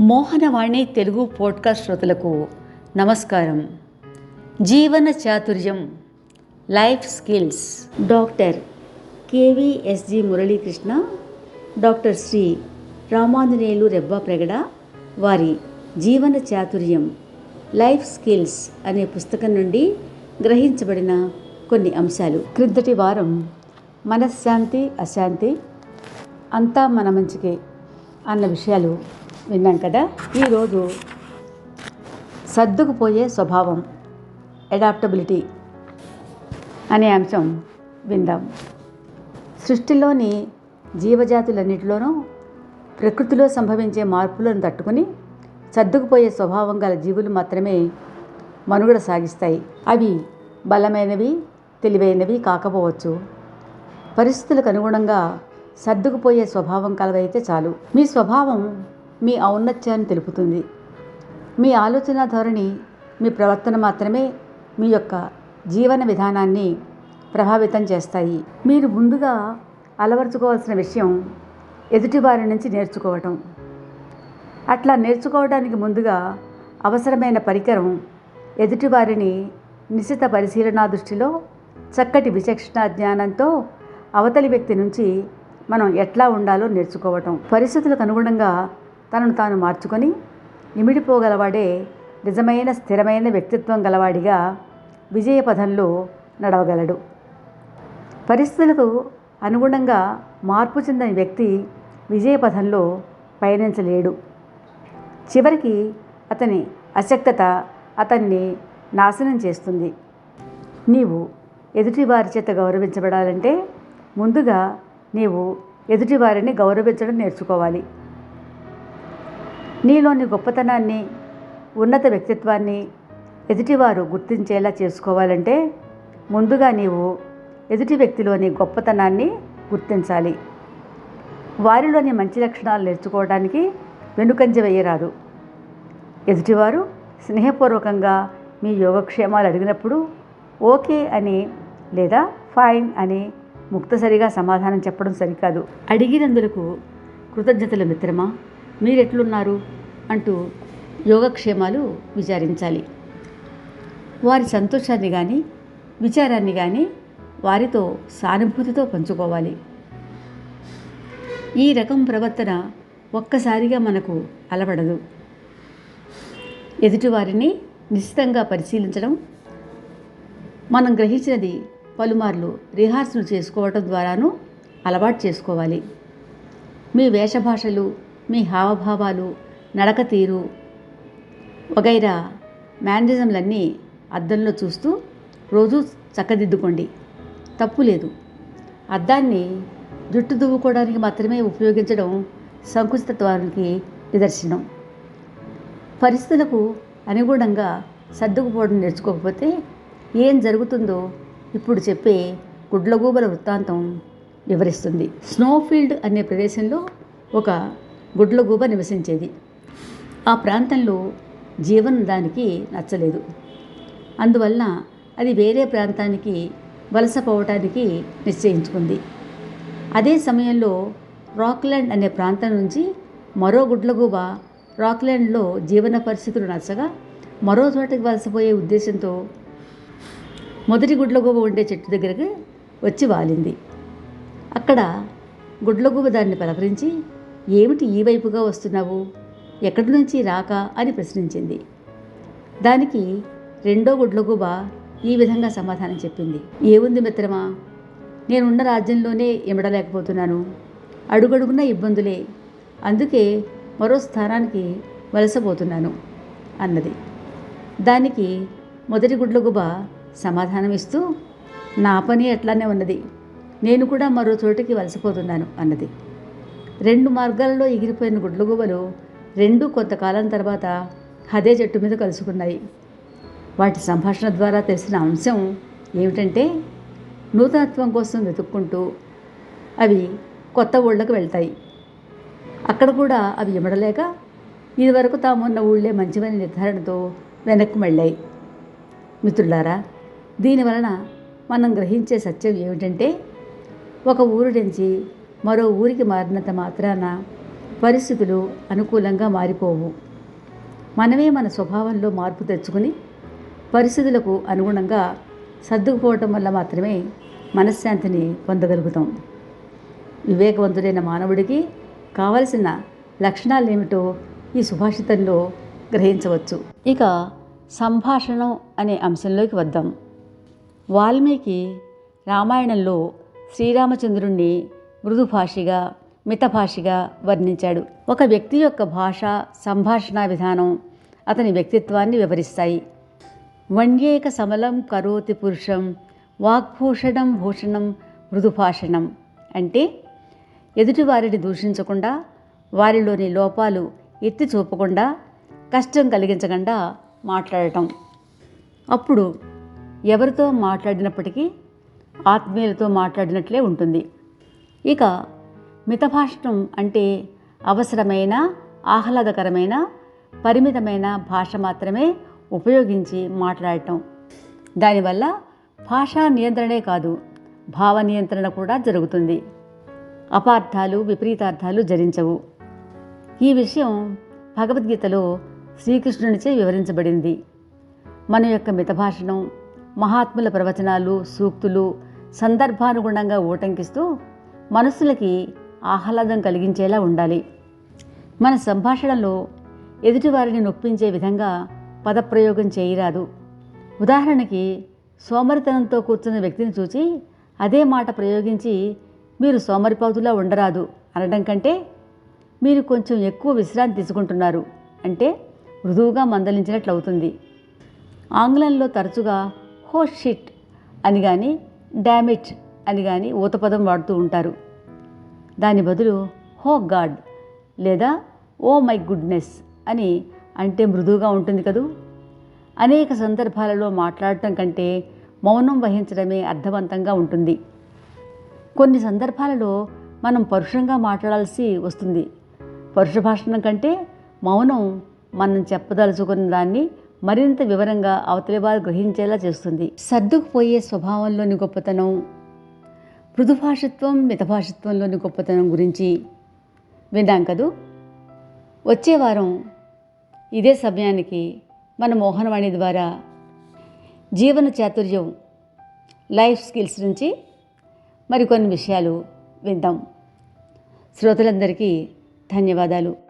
Mohanavani Telugu podcast శ్రోతలకు నమస్కారం. జీవన చాతుర్యం life skills. Doctor KVSG Muralikrishna doctor Sri Ramanjaneyulu Rebba Pragada వారి జీవన చాతుర్యం లైఫ్ స్కిల్స్ అనే పుస్తకం నుండి గ్రహించబడిన కొన్ని అంశాలు. క్రిందటి వారం మనశ్శాంతి అశాంతి అంతా మన మంచికే అన్న విషయాలు విన్నాం కదా? ఈరోజు సర్దుకుపోయే స్వభావం అడాప్టబిలిటీ అనే అంశం విందాం. సృష్టిలోని జీవజాతులన్నిటిలోనూ ప్రకృతిలో సంభవించే మార్పులను తట్టుకుని సర్దుకుపోయే స్వభావం గల జీవులు మాత్రమే మనుగడ సాగిస్తాయి. అవి బలమైనవి తెలివైనవి కాకపోవచ్చు. పరిస్థితులకు అనుగుణంగా సర్దుకుపోయే స్వభావం కలవైతే చాలు. మీ స్వభావం మీ ఔన్నత్యాన్ని తెలుపుతుంది. మీ ఆలోచన ధోరణి మీ ప్రవర్తన మాత్రమే మీ యొక్క జీవన విధానాన్ని ప్రభావితం చేస్తాయి. మీరు ముందుగా అలవరుచుకోవాల్సిన విషయం ఎదుటివారి నుంచి నేర్చుకోవటం. అట్లా నేర్చుకోవడానికి ముందుగా అవసరమైన పరికరం ఎదుటివారిని నిశిత పరిశీలనా దృష్టిలో చక్కటి విచక్షణ జ్ఞానంతో అవతలి వ్యక్తి నుంచి మనం ఎట్లా ఉండాలో నేర్చుకోవటం. పరిస్థితులకు అనుగుణంగా తనను తాను మార్చుకొని ఇమిడిపోగలవాడే నిజమైన స్థిరమైన వ్యక్తిత్వం గలవాడిగా విజయపథంలో నడవగలడు. పరిస్థితులకు అనుగుణంగా మార్పు చెందని వ్యక్తి విజయపథంలో పయనించలేడు. చివరికి అతని అశక్తత అతన్ని నాశనం చేస్తుంది. నీవు ఎదుటివారి చేత గౌరవించబడాలంటే ముందుగా నీవు ఎదుటివారిని గౌరవించడం నేర్చుకోవాలి. నీలోని గొప్పతనాన్ని ఉన్నత వ్యక్తిత్వాన్ని ఎదుటివారు గుర్తించేలా చేసుకోవాలంటే ముందుగా నీవు ఎదుటి వ్యక్తిలోని గొప్పతనాన్ని గుర్తించాలి. వారిలోని మంచి లక్షణాలు నేర్చుకోవడానికి వెనుకంజ వేయరాదు. ఎదుటివారు స్నేహపూర్వకంగా మీ యోగక్షేమాలు అడిగినప్పుడు ఓకే అని లేదా ఫైన్ అని ముక్తసరిగా సమాధానం చెప్పడం సరికాదు. అడిగినందులకు కృతజ్ఞతలు మిత్రమా? మీరెట్లున్నారు? అంటూ యోగక్షేమాలు విచారించాలి. వారి సంతోషాన్ని కానీ విచారాన్ని కానీ వారితో సానుభూతితో పంచుకోవాలి. ఈ రకం ప్రవర్తన ఒక్కసారిగా మనకు అలవడదు. ఎదుటివారిని నిశ్చితంగా పరిశీలించడం మనం గ్రహించినది పలుమార్లు రిహార్సల్ చేసుకోవటం ద్వారాను అలవాటు చేసుకోవాలి. మీ వేషభాషలు మీ హావభావాలు నడక తీరు. వగైరా మేనరిజంలన్నీ అద్దంలో చూస్తూ రోజు చక్కదిద్దుకోండి. తప్పు లేదు. అద్దాన్ని జుట్టు దువ్వుకోవడానికి మాత్రమే ఉపయోగించడం సంకుచితత్వానికి నిదర్శనం. పరిస్థితులకు అనుగుణంగా సర్దుకుపోవడం నేర్చుకోకపోతే ఏం జరుగుతుందో ఇప్పుడు చెప్పే గుడ్లగూబల వృత్తాంతం వివరిస్తుంది. స్నోఫీల్డ్ అనే ప్రదేశంలో ఒక గుడ్లగూబ నివసించేది. ఆ ప్రాంతంలో జీవనం దానికి నచ్చలేదు. అందువలన అది వేరే ప్రాంతానికి వలసపోవటానికి నిశ్చయించుకుంది. అదే సమయంలో రాక్లాండ్ అనే ప్రాంతం నుంచి మరో గుడ్లగూబ రాక్లాండ్లో జీవన పరిస్థితులు నచ్చగా మరో చోటకి వలసపోయే ఉద్దేశంతో మొదటి గుడ్లగూబ ఉండే చెట్టు దగ్గరకు వచ్చి వాలింది. అక్కడ గుడ్లగూబ దాన్ని పలకరించి ఏమిటి ఈ వైపుగా వస్తున్నావు? ఎక్కడి నుంచి రాక అని ప్రశ్నించింది. దానికి రెండో గుడ్లగూబ ఈ విధంగా సమాధానం చెప్పింది. ఏముంది మిత్రమా? నేనున్న రాజ్యంలోనే ఇమడలేకపోతున్నాను అడుగడుగున ఇబ్బందులే. అందుకే మరో స్థానానికి వలసపోతున్నాను అన్నది. దానికి మొదటి గుడ్లగుబ సమాధానం ఇస్తూ నా పని ఎట్లానే ఉన్నది. నేను కూడా మరో చోటికి వలసపోతున్నాను అన్నది. రెండు మార్గాలలో ఎగిరిపోయిన గుడ్లగుబలు రెండు కొంతకాలం తర్వాత అదే చెట్టు మీద కలుసుకున్నాయి. వాటి సంభాషణ ద్వారా తెలిసిన అంశం ఏమిటంటే నూతనత్వం కోసం వెతుక్కుంటూ అవి కొత్త ఊళ్ళకు వెళ్తాయి. అక్కడ కూడా అవి ఇమడలేక ఇదివరకు తామున్న ఊళ్ళే మంచివని నిర్ధారణతో వెనక్కి వెళ్ళాయి మిత్రులారా దీనివలన మనం గ్రహించే సత్యం ఏమిటంటే ఒక ఊరు నుంచి మరో ఊరికి మారినంత మాత్రాన పరిస్థితులు అనుకూలంగా మారిపోవు. మనమే మన స్వభావంలో మార్పు తెచ్చుకుని పరిస్థితులకు అనుగుణంగా సర్దుకుపోవటం వల్ల మాత్రమే మనశ్శాంతిని పొందగలుగుతాం. వివేకవంతుడైన మానవుడికి కావలసిన లక్షణాలు ఏమిటో ఈ సుభాషితంలో గ్రహించవచ్చు. ఇక సంభాషణం అనే అంశంలోకి వద్దాం. వాల్మీకి రామాయణంలో శ్రీరామచంద్రుణ్ణి మృదుభాషిగా మితభాషిగా వర్ణించాడు. ఒక వ్యక్తి యొక్క భాష సంభాషణ విధానం అతని వ్యక్తిత్వాన్ని వివరిస్తాయి. వణ్యేక సమలం కరోతి పురుషం వాగ్భూషణం భూషణం మృదుభాషణం అంటే ఎదుటివారిని దూషించకుండా వారిలోని లోపాలు ఎత్తి చూపకుండా కష్టం కలిగించకుండా మాట్లాడటం. అప్పుడు ఎవరితో మాట్లాడినప్పటికీ ఆత్మీయులతో మాట్లాడినట్లే ఉంటుంది. ఇక మితభాషణం అంటే అవసరమైన ఆహ్లాదకరమైన పరిమితమైన భాష మాత్రమే ఉపయోగించి మాట్లాడటం. దానివల్ల భాషా నియంత్రణే కాదు భావ నియంత్రణ కూడా జరుగుతుంది. అపార్థాలు విపరీతార్థాలు జరించవు. ఈ విషయం భగవద్గీతలో శ్రీకృష్ణునిచే వివరించబడింది. మన యొక్క మితభాషణం మహాత్ముల ప్రవచనాలు సూక్తులు సందర్భానుగుణంగా ఊటంకిస్తూ మనుషులకి ఆహ్లాదం కలిగించేలా ఉండాలి. మన సంభాషణలో ఎదుటివారిని నొప్పించే విధంగా పదప్రయోగం చేయరాదు. ఉదాహరణకి సోమరితనంతో కూర్చున్న వ్యక్తిని చూచి అదే మాట ప్రయోగించి మీరు సోమరిపోతులా ఉండరాదు అనడం కంటే మీరు కొంచెం ఎక్కువ విశ్రాంతి తీసుకుంటున్నారు అంటే మృదువుగా మందలించినట్లు అవుతుంది ఆంగ్లంలో తరచుగా హో షిట్ అని కానీ డ్యామిట్ అని కానీ ఊతపదం వాడుతూ ఉంటారు. దాని బదులు హో గాడ్ లేదా ఓ మై గుడ్నెస్ అని అంటే మృదువుగా ఉంటుంది కదూ? అనేక సందర్భాలలో మాట్లాడటం కంటే మౌనం వహించడమే అర్థవంతంగా ఉంటుంది. కొన్ని సందర్భాలలో మనం పరుషంగా మాట్లాడాల్సి వస్తుంది. పరుష భాషణం కంటే మౌనం మనం చెప్పదలుచుకున్న దాన్ని మరింత వివరంగా అవతలి వారు గ్రహించేలా చేస్తుంది. సర్దుకుపోయే స్వభావంలోని గొప్పతనం మృదుభాషత్వం మితభాషత్వంలోని గొప్పతనం గురించి విన్నాం కదూ? వచ్చే వారం ఇదే సమయానికి మన మోహనవాణి ద్వారా జీవన చాతుర్యం లైఫ్ స్కిల్స్ నుంచి మరికొన్ని విషయాలు విందాం. శ్రోతలందరికీ ధన్యవాదాలు.